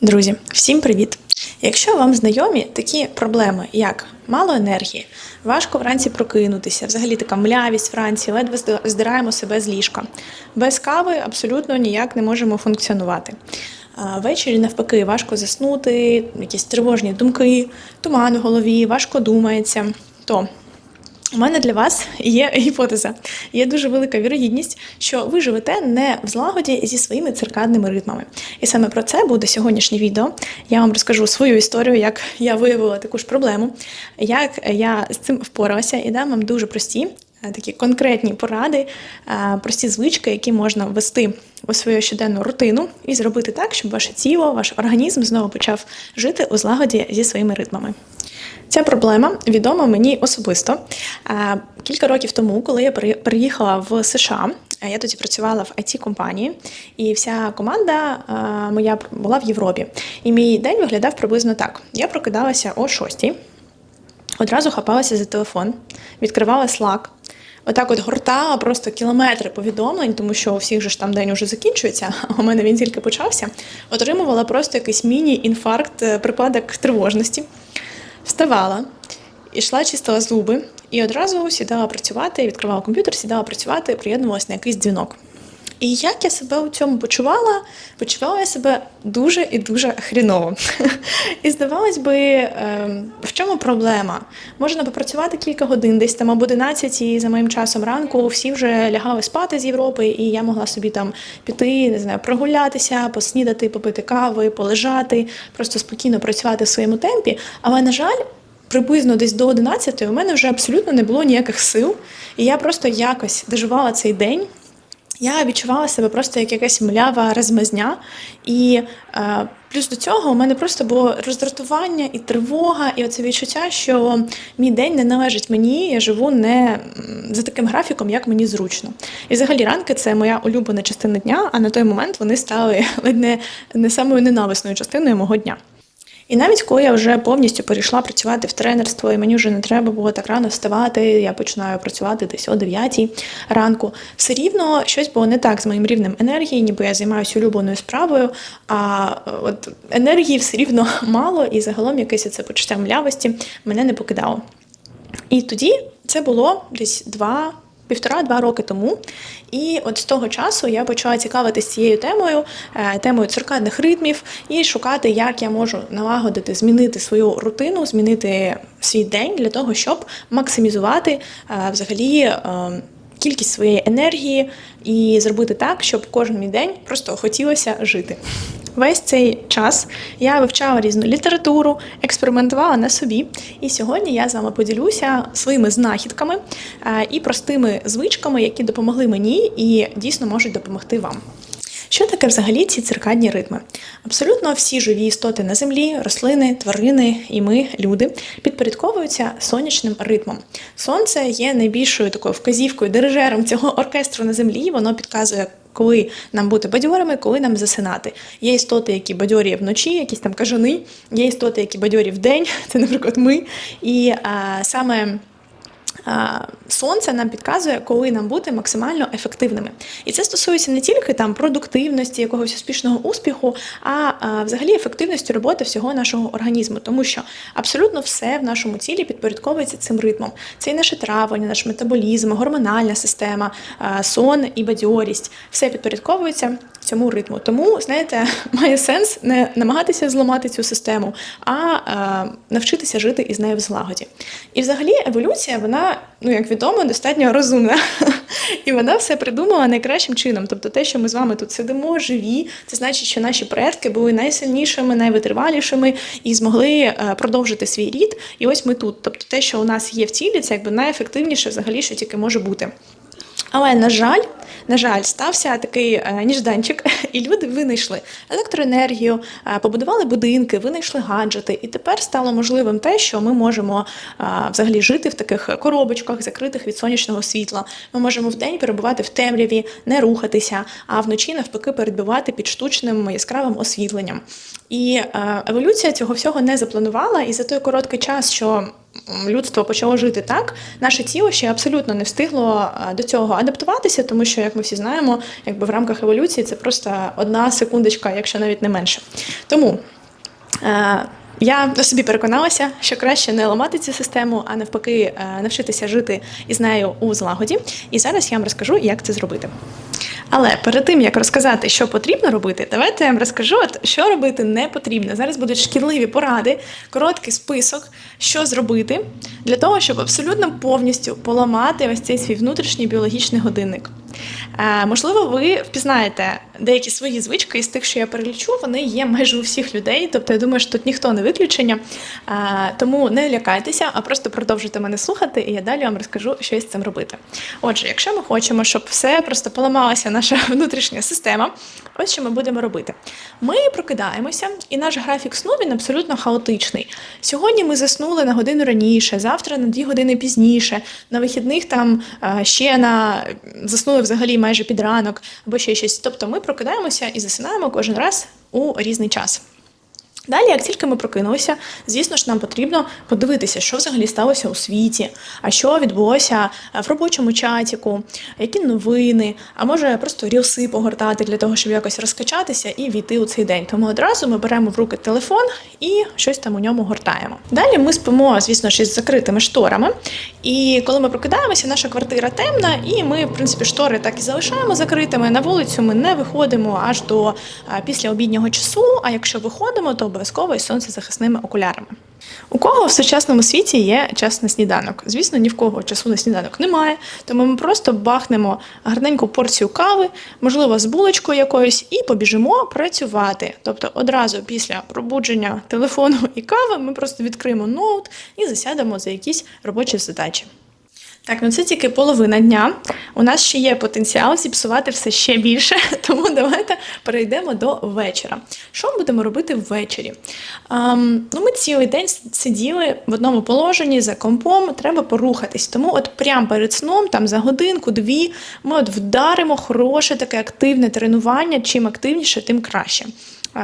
Друзі, всім привіт! Якщо вам знайомі такі проблеми, як мало енергії, важко вранці прокинутися, взагалі така млявість вранці, ледве здираємо себе з ліжка. Без кави абсолютно ніяк не можемо функціонувати. Ввечері навпаки важко заснути, якісь тривожні думки, туман у голові, важко думається. То у мене для вас є гіпотеза. Є дуже велика вірогідність, що ви живете не в злагоді зі своїми циркадними ритмами. І саме про це буде сьогоднішнє відео. Я вам розкажу свою історію, як я виявила таку ж проблему, як я з цим впоралася, і дам вам дуже прості. Е, Такі конкретні поради, е, прості звички, які можна ввести у свою щоденну рутину і зробити так, щоб ваше тіло, ваш організм знову почав жити у злагоді зі своїми ритмами. Ця проблема відома мені особисто. Е, Кілька років тому, коли я при- приїхала в США, я тоді працювала в it компанії і вся команда моя була в Європі. І мій день виглядав приблизно так: я прокидалася о 6 одразу хапалася за телефон, відкривала Slack, Отак от гортала просто кілометри повідомлень, тому що у всіх же ж там день уже закінчується, а у мене він тільки почався. Отримувала просто якийсь міні-інфаркт, е, припадок тривожності. Вставала, ішла, чистила зуби і одразу сідала працювати, відкривала комп'ютер, сідала працювати, приєднувалася на якийсь дзвінок. І як я себе у цьому почувала? Почувала я себе дуже і дуже хріново. І здавалось би, ем, в чому проблема? Можна попрацювати кілька годин, десь там об 11 і за моїм часом ранку всі вже лягали спати з Європи, і я могла собі там піти, не знаю, прогулятися, поснідати, попити кави, полежати, просто спокійно працювати в своєму темпі. Але, на жаль, приблизно десь до 11 у мене вже абсолютно не було ніяких сил, і я просто якось доживала цей день. Я відчувала себе просто як якась млява розмазня. І е, плюс до цього у мене просто було роздратування і тривога, і оце відчуття, що мій день не належить мені, я живу не за таким графіком, як мені зручно. І взагалі ранки це моя улюблена частина дня, а на той момент вони стали ледь не, не самою ненависною частиною мого дня. І навіть коли я вже повністю перейшла працювати в тренерство, і мені вже не треба було так рано вставати, я починаю працювати десь о 9 ранку. Все рівно щось було не так з моїм рівнем енергії, ніби я займаюся улюбленою справою, а е, от енергії все рівно мало, і загалом якесь це почуття млявості мене не покидало. І тоді це було десь два. Півтора-два роки тому, і от з того часу я почала цікавитися цією темою, е, темою циркадних ритмів, і шукати, як я можу налагодити, змінити свою рутину, змінити свій день для того, щоб максимізувати е, взагалі е, кількість своєї енергії і зробити так, щоб кожен мій день просто хотілося жити. Весь цей час я вивчала різну літературу, експериментувала на собі. І сьогодні я з вами поділюся своїми знахідками е, і простими звичками, які допомогли мені і дійсно можуть допомогти вам. Що таке взагалі ці циркадні ритми? Абсолютно всі живі істоти на землі, рослини, тварини і ми, люди, підпорядковуються сонячним ритмом. Сонце є найбільшою такою вказівкою, дирижером цього оркестру на землі. Воно підказує. Коли нам бути бадьорими, коли нам засинати. Є істоти, які бадьорі вночі, якісь там кажани, є істоти, які бадьорі вдень, це, наприклад, ми. І а, саме сонце нам підказує, коли нам бути максимально ефективними. І це стосується не тільки там продуктивності, якогось успішного успіху, а, взагалі ефективності роботи всього нашого організму, тому що абсолютно все в нашому тілі підпорядковується цим ритмом. Це і наше травлення, наш метаболізм, гормональна система, сон і бадьорість. Все підпорядковується цьому ритму. Тому, знаєте, має сенс не намагатися зламати цю систему, а, а навчитися жити із нею в злагоді. І взагалі еволюція, вона, ну як відомо, достатньо розумна. І вона все придумала найкращим чином. Тобто те, що ми з вами тут сидимо, живі, це значить, що наші предки були найсильнішими, найвитривалішими і змогли е, продовжити свій рід. І ось ми тут. Тобто те, що у нас є в тілі, це якби найефективніше взагалі, що тільки може бути. Але на жаль, на жаль, стався такий е, ніжданчик, і люди винайшли електроенергію, е, побудували будинки, винайшли гаджети. І тепер стало можливим те, що ми можемо е, взагалі жити в таких коробочках, закритих від сонячного світла. Ми можемо вдень перебувати в темряві, не рухатися, а вночі навпаки перебувати під штучним яскравим освітленням. І е, еволюція цього всього не запланувала, і за той короткий час, що людство почало жити так, наше тіло ще абсолютно не встигло е, до цього адаптуватися, тому що, як ми всі знаємо, якби в рамках еволюції це просто одна секундочка, якщо навіть не менше. Тому. Е, я собі переконалася, що краще не ламати цю систему, а навпаки, навчитися жити із нею у злагоді. І зараз я вам розкажу, як це зробити. Але перед тим як розказати, що потрібно робити, давайте я вам розкажу, от, що робити не потрібно. Зараз будуть шкідливі поради, короткий список, що зробити для того, щоб абсолютно повністю поламати ось цей свій внутрішній біологічний годинник. Е, можливо, ви впізнаєте деякі свої звички із тих, що я перелічу, вони є майже у всіх людей. Тобто, я думаю, що тут ніхто не виключення. Е, тому не лякайтеся, а просто продовжуйте мене слухати, і я далі вам розкажу, що із цим робити. Отже, якщо ми хочемо, щоб все просто поламалася наша внутрішня система, ось що ми будемо робити. Ми прокидаємося, і наш графік сну він абсолютно хаотичний. Сьогодні ми заснули на годину раніше, завтра на дві години пізніше, на вихідних там е, ще на заснули взагалі майже під ранок або ще щось. Тобто ми прокидаємося і засинаємо кожен раз у різний час. Далі, як тільки ми прокинулися, звісно ж, нам потрібно подивитися, що взагалі сталося у світі, а що відбулося в робочому чатіку, які новини, а може просто рілси погортати для того, щоб якось розкачатися і війти у цей день. Тому одразу ми беремо в руки телефон і щось там у ньому гортаємо. Далі ми спимо, звісно ж, із закритими шторами. І коли ми прокидаємося, наша квартира темна, і ми, в принципі, штори так і залишаємо закритими. На вулицю ми не виходимо аж до після обіднього часу. А якщо виходимо, то обов'язково із сонцезахисними окулярами. У кого в сучасному світі є час на сніданок? Звісно, ні в кого часу на сніданок немає, тому ми просто бахнемо гарненьку порцію кави, можливо, з булочкою якоюсь, і побіжимо працювати. Тобто одразу після пробудження телефону і кави ми просто відкриємо ноут і засядемо за якісь робочі задачі. Так, ну це тільки половина дня. У нас ще є потенціал зіпсувати все ще більше, тому давайте перейдемо до вечора. Що ми будемо робити ввечері? Ем, ну, Ми цілий день сиділи в одному положенні за компом, треба порухатись. Тому от прямо перед сном, там за годинку-дві, ми от вдаримо хороше таке активне тренування. Чим активніше, тим краще.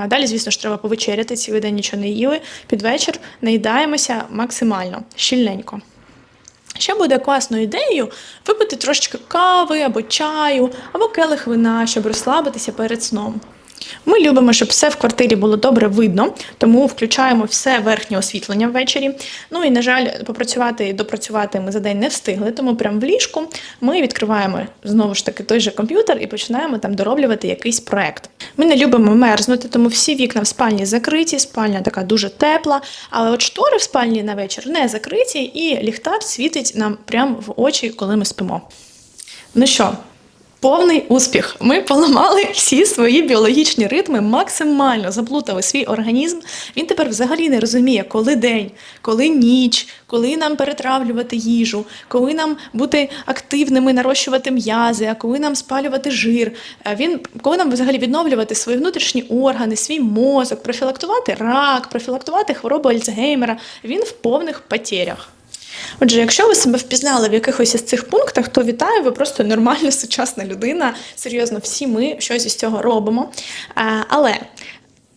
Далі, звісно ж, треба повечеряти, цілий день нічого не їли. Під вечір наїдаємося максимально щільненько. Ще буде класною ідеєю випити трошечки кави або чаю, або келих вина, щоб розслабитися перед сном. Ми любимо, щоб все в квартирі було добре видно, тому включаємо все верхнє освітлення ввечері. Ну і, на жаль, попрацювати і допрацювати ми за день не встигли, тому прямо в ліжку ми відкриваємо знову ж таки той же комп'ютер і починаємо там дороблювати якийсь проект. Ми не любимо мерзнути, тому всі вікна в спальні закриті, спальня така дуже тепла, але от штори в спальні на вечір не закриті, і ліхтар світить нам прямо в очі, коли ми спимо. Ну що, Повний успіх. Ми поламали всі свої біологічні ритми, максимально заплутали свій організм. Він тепер взагалі не розуміє, коли день, коли ніч, коли нам перетравлювати їжу, коли нам бути активними, нарощувати м'язи, а коли нам спалювати жир. Е, Він коли нам взагалі відновлювати свої внутрішні органи, свій мозок, профілактувати рак, профілактувати хворобу Альцгеймера. Він в повних потерях. Отже, якщо ви себе впізнали в якихось із цих пунктах, то вітаю, ви просто нормальна сучасна людина. Серйозно, всі ми щось із цього робимо. Е, Але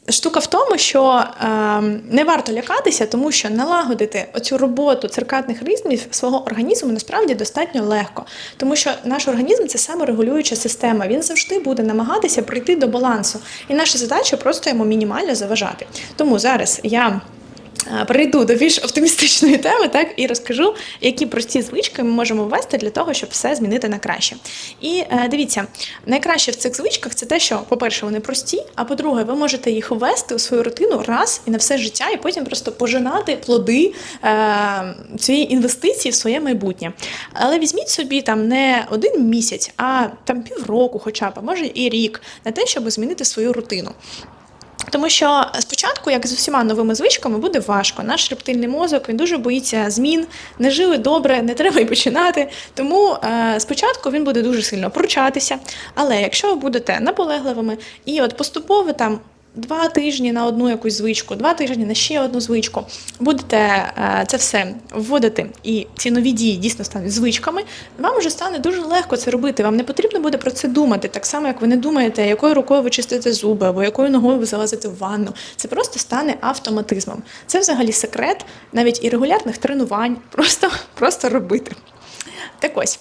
штука в тому, що е, не варто лякатися, тому що налагодити оцю роботу циркадних ритмів свого організму насправді достатньо легко, тому що наш організм це саморегулююча система. Він завжди буде намагатися прийти до балансу, і наша задача просто йому мінімально заважати. Тому зараз я. Перейду до більш оптимістичної теми, так і розкажу, які прості звички ми можемо ввести для того, щоб все змінити на краще. І е, дивіться, найкраще в цих звичках це те, що, по-перше, вони прості, а по-друге, ви можете їх ввести у свою рутину раз і на все життя, і потім просто пожинати плоди е, цієї інвестиції в своє майбутнє. Але візьміть собі там не один місяць, а там півроку, хоча б, а може і рік, на те, щоб змінити свою рутину. Тому що спочатку, як з усіма новими звичками, буде важко. Наш рептильний мозок він дуже боїться змін, не жили добре, не треба й починати. Тому е, спочатку він буде дуже сильно пручатися. Але якщо ви будете наполегливими і от поступово там два тижні на одну якусь звичку, два тижні на ще одну звичку. Будете е, це все вводити, і ці нові дії дійсно стануть звичками. Вам вже стане дуже легко це робити. Вам не потрібно буде про це думати, так само як ви не думаєте, якою рукою ви чистите зуби або якою ногою ви залазите в ванну. Це просто стане автоматизмом. Це взагалі секрет навіть і регулярних тренувань. Просто, просто робити. Так ось.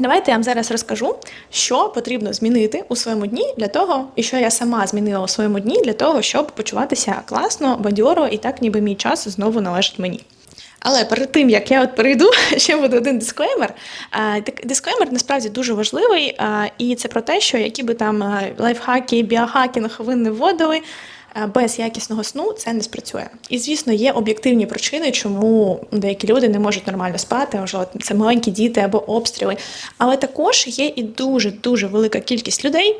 Давайте я вам зараз розкажу, що потрібно змінити у своєму дні для того, і що я сама змінила у своєму дні для того, щоб почуватися класно, бадьоро і так, ніби мій час знову належить мені. Але перед тим як я от перейду, ще буде один дисклеймер. Дисклеймер насправді дуже важливий, і це про те, що які би там лайфхаки, біохакінг ви не вводили. А, Без якісного сну це не спрацює. І звісно, є об'єктивні причини, чому деякі люди не можуть нормально спати, може, це маленькі діти або обстріли. Але також є і дуже дуже велика кількість людей.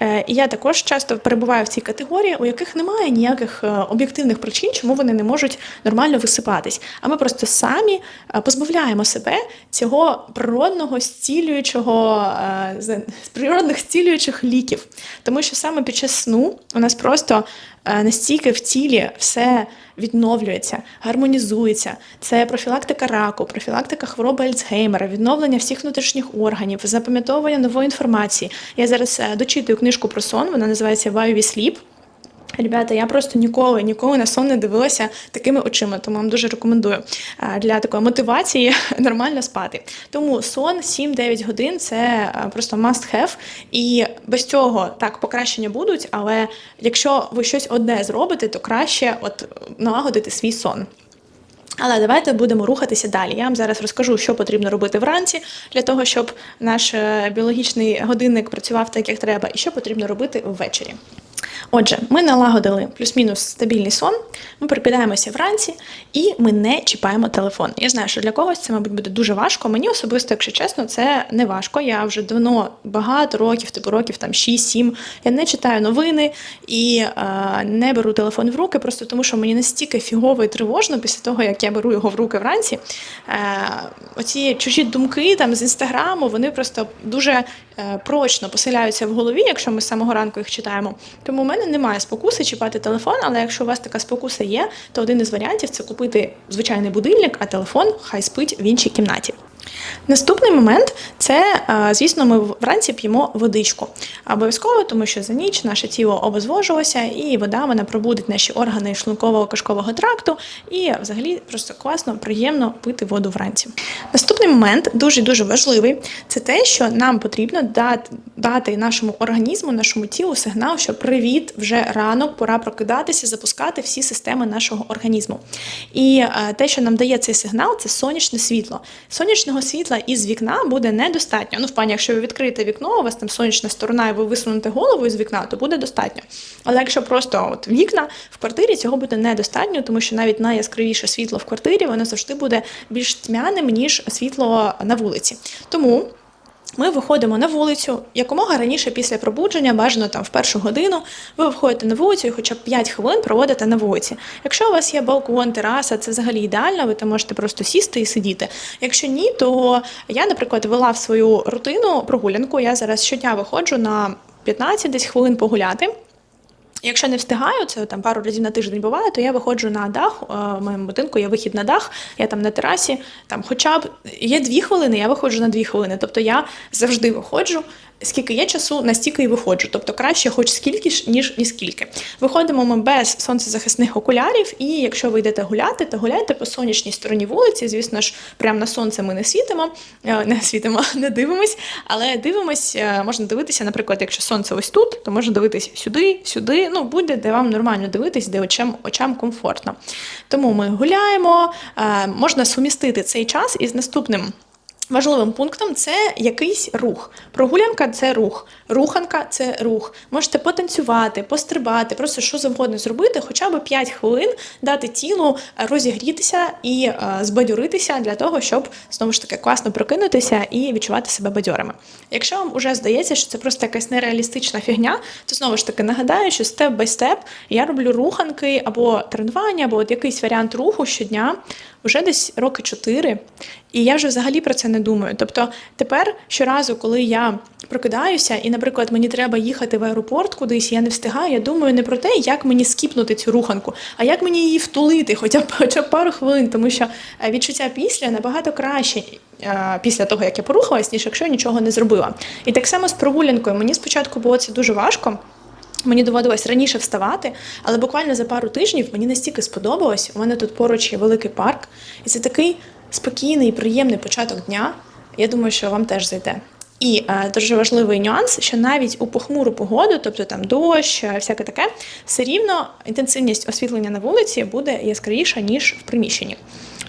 Е, І я також часто перебуваю в цій категорії, у яких немає ніяких е, об'єктивних причин, чому вони не можуть нормально висипатись. А ми просто самі е, позбавляємо себе цього природного з природних стілюючих ліків. Тому що саме під час сну у нас просто настільки в тілі все відновлюється, гармонізується. Це профілактика раку, профілактика хвороби Альцгеймера, відновлення всіх внутрішніх органів, запам'ятовування нової інформації. Я зараз е, дочитую книжку про сон, вона називається Why We Sleep. Ребята, я просто ніколи ніколи на сон не дивилася такими очима, тому вам дуже рекомендую для такої мотивації нормально спати. Тому сон 7-9 годин це просто must have. І без цього так покращення будуть, але якщо ви щось одне зробите, то краще от налагодити свій сон. Але давайте будемо рухатися далі. Я вам зараз розкажу, що потрібно робити вранці для того, щоб наш е, біологічний годинник працював так, як треба, і що потрібно робити ввечері. Отже, ми налагодили плюс-мінус стабільний сон, ми припідаємося вранці і ми не чіпаємо телефон. Я знаю, що для когось це, мабуть, буде дуже важко. Мені особисто, якщо чесно, це не важко. Я вже давно багато років, типу років там 6-7, Я не читаю новини і е, не беру телефон в руки, просто тому що мені настільки фігово і тривожно після того, як я беру його в руки вранці. Е, оці чужі думки там з інстаграму, вони просто дуже е, прочно поселяються в голові, якщо ми з самого ранку їх читаємо. Тому у мене немає спокуси чіпати телефон, але якщо у вас така спокуса є, то один із варіантів це купити звичайний будильник, а телефон хай спить в іншій кімнаті. Наступний момент це, е, звісно, ми вранці п'ємо водичку. Обов'язково, тому що за ніч наше тіло обезвожилося, і вода вона пробудить наші органи шлункового кишкового тракту. І взагалі просто класно, приємно пити воду вранці. Наступний момент дуже дуже важливий це те, що нам потрібно дати, дати нашому організму, нашому тілу сигнал, що привіт, вже ранок, пора прокидатися, запускати всі системи нашого організму. І е, те, що нам дає цей сигнал, це сонячне світло. Сонячного світла із вікна буде недостатньо. Ну, в плані, якщо ви відкриєте вікно, у вас там сонячна сторона, і ви висунете голову із вікна, то буде достатньо. Але якщо просто от вікна в квартирі, цього буде недостатньо, тому що навіть найяскравіше світло в квартирі, воно завжди буде більш тьмяним, ніж світло на вулиці. Тому. Ми виходимо на вулицю якомога раніше після пробудження, бажано там в першу годину. Ви виходите на вулицю і хоча б 5 хвилин проводите на вулиці. Якщо у вас є балкон, тераса, це взагалі ідеально, ви там можете просто сісти і сидіти. Якщо ні, то я, наприклад, вела в свою рутину прогулянку. Я зараз щодня виходжу на 15 десь хвилин погуляти. Якщо не встигаю, це там пару разів на тиждень буває, то я виходжу на дах. у В моєму будинку є вихід на дах, я там на терасі, там хоча б є дві хвилини, я виходжу на дві хвилини. Тобто я завжди виходжу. Скільки є часу, настільки і виходжу. Тобто краще, хоч скільки ж, ніж ні скільки. Виходимо ми без сонцезахисних окулярів, і якщо ви йдете гуляти, то гуляйте по сонячній стороні вулиці. Звісно ж, прямо на сонце ми не світимо, е, не світимо, не дивимось, але дивимось, е, можна дивитися, наприклад, якщо сонце ось тут, то можна дивитись сюди, сюди. Ну, будь-де, де вам нормально дивитись, де очам, очам комфортно. Тому ми гуляємо, е, можна сумістити цей час із наступним. Важливим пунктом це якийсь рух. Прогулянка це рух, руханка це рух. Можете потанцювати, пострибати, просто що завгодно зробити, хоча б 5 хвилин дати тілу розігрітися і е, збадьоритися для того, щоб знову ж таки класно прокинутися і відчувати себе бадьорими. Якщо вам вже здається, що це просто якась нереалістична фігня, то знову ж таки нагадаю, що степ бай степ я роблю руханки або тренування, або от якийсь варіант руху щодня вже десь роки 4. І я вже взагалі про це не не думаю. Тобто тепер щоразу, коли я прокидаюся, і, наприклад, мені треба їхати в аеропорт кудись, я не встигаю. Я думаю не про те, як мені скіпнути цю руханку, а як мені її втулити, хоча б хоча б пару хвилин, тому що е, відчуття після набагато краще. е, Після того, як я порухалась, ніж якщо я нічого не зробила. І так само з прогулянкою. Мені спочатку було це дуже важко. Мені доводилось раніше вставати, але буквально за пару тижнів мені настільки сподобалось. У мене тут поруч є великий парк, і це такий спокійний, приємний початок дня. Я думаю, що вам теж зайде. І е, дуже важливий нюанс, що навіть у похмуру погоду, тобто там дощ, е, всяке таке, все рівно інтенсивність освітлення на вулиці буде яскравіша, ніж в приміщенні.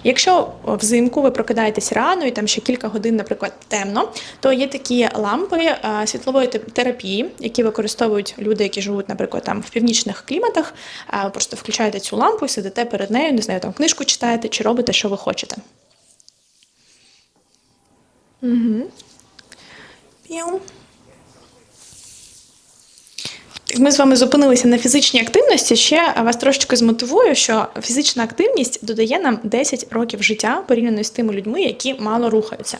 Якщо взимку ви прокидаєтесь рано і там ще кілька годин, наприклад, темно, то є такі лампи е, світлової терапії, які використовують люди, які живуть, наприклад, там в північних кліматах. Е, Просто включаєте цю лампу, сидите перед нею, не знаю, там книжку читаєте чи робите, що ви хочете. Uhum. Pião. Ми з вами зупинилися на фізичній активності. Ще вас трошечки змотивую, що фізична активність додає нам 10 років життя порівняно з тими людьми, які мало рухаються.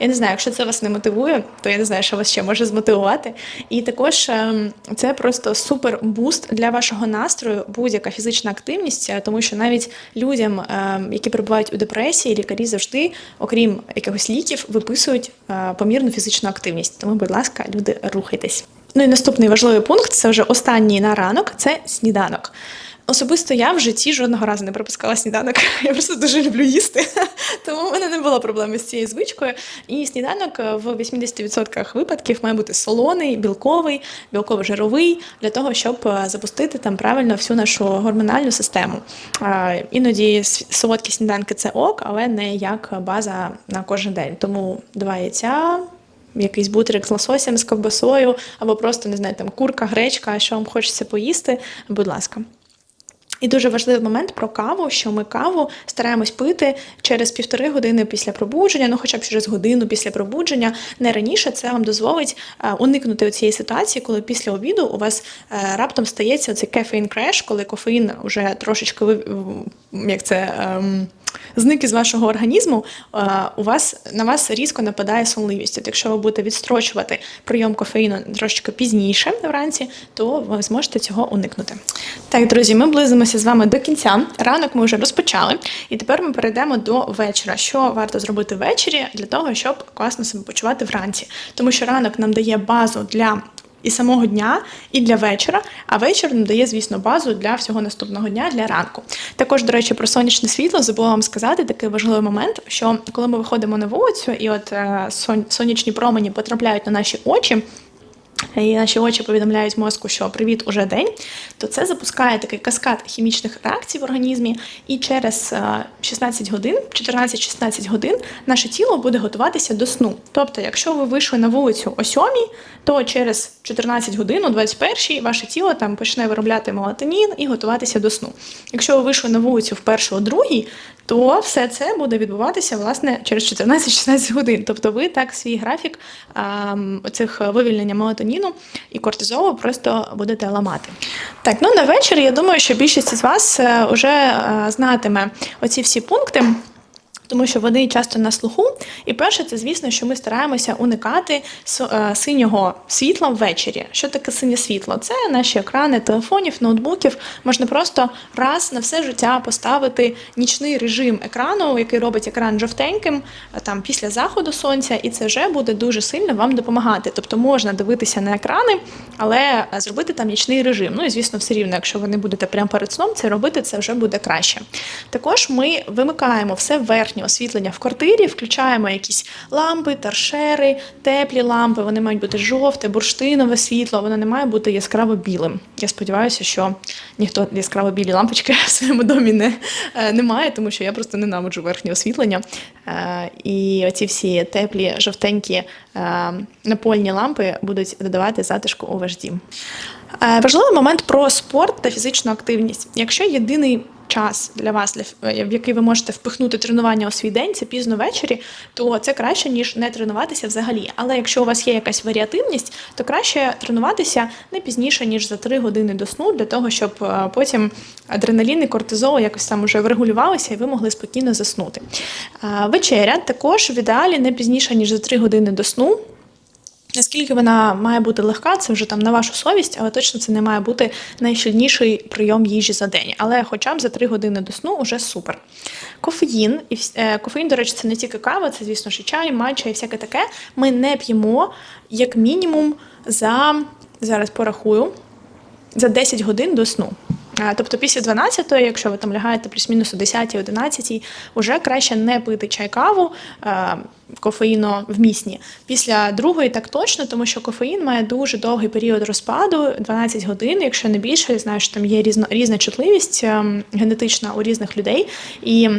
Я не знаю, якщо це вас не мотивує, то я не знаю, що вас ще може змотивувати. І також ем, це просто супер буст для вашого настрою, будь-яка фізична активність, е, тому що навіть людям, ем, які перебувають у депресії, лікарі завжди, окрім якихось ліків, виписують е, помірну фізичну активність. Тому, будь ласка, люди, рухайтесь. Ну і наступний важливий пункт це вже останній на ранок це сніданок. Особисто я в житті жодного разу не пропускала сніданок. Я просто дуже люблю їсти, тому в мене не було проблеми з цією звичкою. І сніданок е, в 80% випадків має бути солоний, білковий, білково-жировий, для того, щоб е, запустити там правильно всю нашу гормональну систему. Іноді солодкі сніданки це ок, але не як база на кожен день. Тому два яйця, якийсь бутерик з лососем, з ковбасою, або просто не знаю, там курка, гречка, що вам хочеться поїсти, будь ласка. І дуже важливий момент про каву, що ми каву стараємось пити через півтори години після пробудження, ну хоча б через годину після пробудження. Не раніше це вам дозволить е, уникнути цієї ситуації, коли після обіду у вас е, раптом стається цей кефеїн креш, коли кофеїн вже трошечки як це. ем, Зник із вашого організму, е, у вас на вас різко нападає сонливість. От якщо ви будете відстрочувати прийом кофеїну трошки пізніше вранці, то ви зможете цього уникнути. Так, друзі, ми близимося з вами до кінця. Ранок ми вже розпочали, і тепер ми перейдемо до вечора. Що варто зробити ввечері для того, щоб класно себе почувати вранці? Тому що ранок нам дає базу для і самого дня, і для вечора, а вечір нам дає, звісно, базу для всього наступного дня, для ранку. Також, до речі, про сонячне світло забула вам сказати такий важливий момент, що коли ми виходимо на вулицю, і от е, сонячні промені потрапляють на наші очі. І наші очі повідомляють мозку, що привіт, уже день, то це запускає такий каскад хімічних реакцій в організмі, і через е, 16 годин, 14-16 годин, наше тіло буде готуватися до сну. Тобто, якщо ви вийшли на вулицю о 7, то через 14 годин, о 21 ваше тіло там почне виробляти мелатонін і готуватися до сну. Якщо ви вийшли на вулицю в першу о другій, то все це буде відбуватися власне через 14-16 годин. Тобто ви так свій графік а, оцих вивільнення мелатоніну і кортизолу просто будете ламати. Так, ну на вечір я думаю, що більшість з вас вже знатиме оці всі пункти. Тому що вони часто на слуху. І перше, це звісно, що ми стараємося уникати е, синього світла ввечері. Що таке синє світло? Це наші екрани телефонів, ноутбуків. Можна просто раз на все життя поставити нічний режим екрану, який робить екран жовтеньким, е, там після заходу сонця, і це вже буде дуже сильно вам допомагати. Тобто можна дивитися на екрани, але е, зробити там нічний режим. Ну і звісно, все рівно, якщо ви не будете прямо перед сном це робити, це вже буде краще. Також ми вимикаємо все верхнє освітлення в квартирі, включаємо якісь лампи, торшери, теплі лампи. Вони мають бути жовте, бурштинове світло, воно не має бути яскраво білим. Я сподіваюся, що ніхто яскраво білі лампочки в своєму домі не, е, не має, тому що я просто ненавиджу верхнє освітлення. Е, І оці всі теплі, жовтенькі е, напольні лампи будуть додавати затишку у ваш дім. Важливий момент про спорт та фізичну активність. Якщо єдиний час для вас, для, в який ви можете впихнути тренування у свій день, це пізно ввечері, то це краще, ніж не тренуватися взагалі. Але якщо у вас є якась варіативність, то краще тренуватися не пізніше, ніж за 3 години до сну, для того, щоб е, потім адреналін і кортизол якось там уже врегулювалися і ви могли спокійно заснути. Е, Вечеря також в ідеалі не пізніше, ніж за 3 години до сну. Наскільки вона має бути легка, це вже там на вашу совість, але точно це не має бути найщільніший прийом їжі за день. Але хоча б за 3 години до сну вже супер. Кофеїн, і е, кофеїн, до речі, це не тільки кава, це, звісно і чай, матча і всяке таке. Ми не п'ємо як мінімум за зараз порахую за 10 годин до сну. Тобто після 12, якщо ви там лягаєте плюс-мінус о 10 11 вже краще не пити чай каву е, кофеїно вмісні. Після другої так точно, тому що кофеїн має дуже довгий період розпаду, 12 годин, якщо не більше, я знаю, що там є різно, різна чутливість ем, генетична у різних людей. І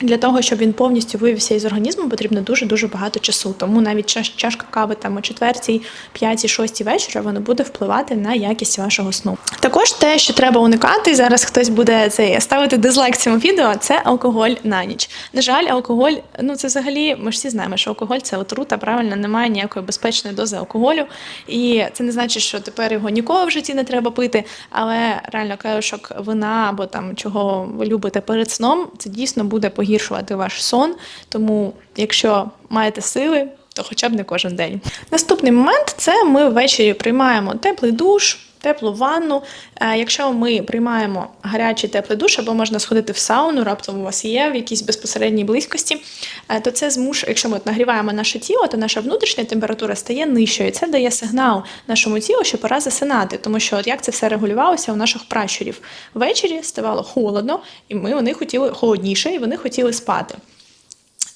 для того, щоб він повністю вивівся із організму, потрібно дуже-дуже багато часу. Тому навіть чашка кави там о четвертій, п'ятій, шостій вечора воно буде впливати на якість вашого сну. Також те, що треба уникати, зараз хтось буде цей ставити дизлайк цьому відео, це алкоголь на ніч. На жаль, алкоголь, ну це взагалі, ми ж всі знаємо, що алкоголь це отрута, правильно, немає ніякої безпечної дози алкоголю. І це не значить, що тепер його ніколи в житті не треба пити. Але реально каюшок вина або там чого ви любите перед сном, це дійсно буде погіршувати ваш сон. Тому, якщо маєте сили, то хоча б не кожен день. Наступний момент це ми ввечері приймаємо теплий душ. Теплу ванну. Е, Якщо ми приймаємо гарячий теплий душ, або можна сходити в сауну, раптом у вас є в якійсь безпосередній близькості, е, то це змушує, якщо ми нагріваємо наше тіло, то наша внутрішня температура стає нижчою. Це дає сигнал нашому тілу, що пора засинати, тому що от як це все регулювалося у наших пращурів. Ввечері ставало холодно, і ми вони хотіли холодніше, і вони хотіли спати.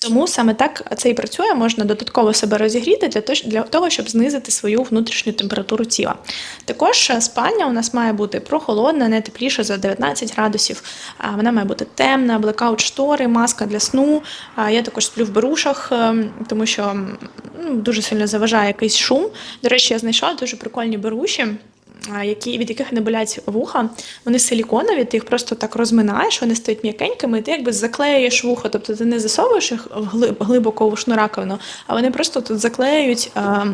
Тому саме так це і працює, можна додатково себе розігріти для того, щоб знизити свою внутрішню температуру тіла. Також е, спальня у нас має бути прохолодна, не тепліше за 19 градусів. Вона має бути темна, блекаут штори, маска для сну. Я також сплю в берушах, ем, тому що ну, дуже сильно заважає якийсь шум. До речі, я знайшла дуже прикольні беруші які, від яких не болять вуха, вони силіконові, ти їх просто так розминаєш, вони стають м'якенькими, і ти якби заклеюєш вухо, тобто ти не засовуєш їх глибоко в шнураковину, а вони просто тут заклеюють. А,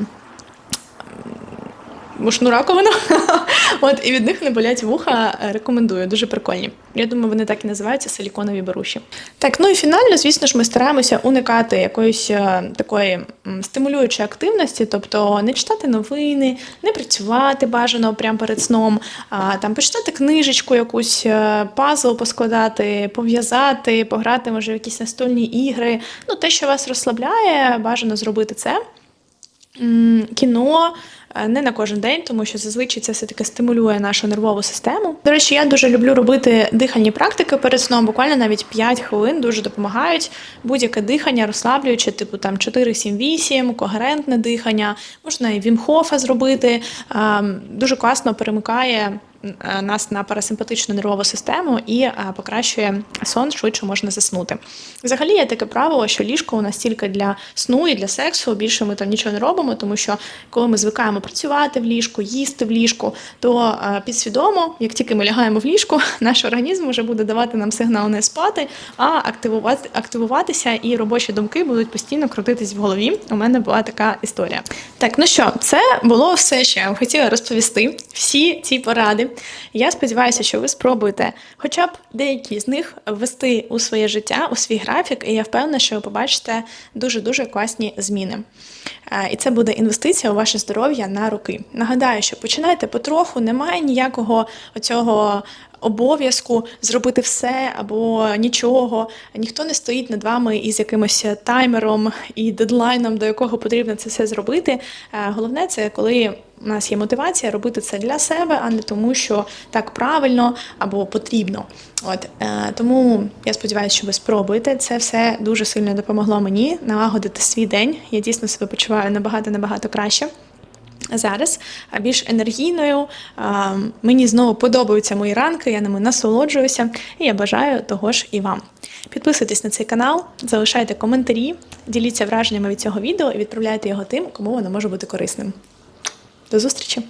Мушну раковину, от і від них не болять вуха. е, Рекомендую, дуже прикольні. Я думаю, вони так і називаються силіконові беруші. Так, ну і фінально, звісно ж, ми стараємося уникати якоїсь е, такої стимулюючої активності, тобто не читати новини, не працювати бажано прямо перед сном, а там почитати книжечку, якусь е, пазл поскладати, пов'язати, пограти, може, в якісь настольні ігри. Ну, те, що вас розслабляє, бажано зробити це. Кіно не на кожен день, тому що зазвичай це все-таки стимулює нашу нервову систему. До речі, я дуже люблю робити дихальні практики перед сном, буквально навіть 5 хвилин дуже допомагають. Будь-яке дихання розслаблююче, типу там 4-7-8, когерентне дихання, можна і Вімхофа зробити. Ем, Дуже класно перемикає е, нас на парасимпатичну нервову систему і е, покращує сон, швидше можна заснути. Взагалі є таке правило, що ліжко у нас тільки для сну і для сексу. Більше ми там нічого не робимо, тому що коли ми звикаємо працювати в ліжку, їсти в ліжку, то е, підсвідомо, як тільки ми лягаємо в ліжку, наш організм вже буде давати нам сигнал не спати, а активувати, активуватися, і робочі думки будуть постійно крутитись в голові. У мене була така історія. Так, ну що, це було все, що я вам хотіла розповісти. Всі ці поради. Я сподіваюся, що ви спробуєте хоча б деякі з них ввести у своє життя, у свій графік, і я впевнена, що ви побачите дуже-дуже класні зміни. Е, І це буде інвестиція у ваше здоров'я на роки. Нагадаю, що починайте потроху, немає ніякого оцього обов'язку зробити все або нічого. Ніхто не стоїть над вами із якимось таймером і дедлайном, до якого потрібно це все зробити. Е, Головне, це коли у нас є мотивація робити це для себе, а не тому, що так правильно або потрібно. От е, тому я сподіваюся, що ви спробуєте. Це все дуже сильно допомогло мені налагодити свій день. Я дійсно себе почуваю набагато набагато краще. Зараз більш енергійною. Мені знову подобаються мої ранки, я ними насолоджуюся, і я бажаю того ж і вам. Підписуйтесь на цей канал, залишайте коментарі, діліться враженнями від цього відео і відправляйте його тим, кому воно може бути корисним. До зустрічі!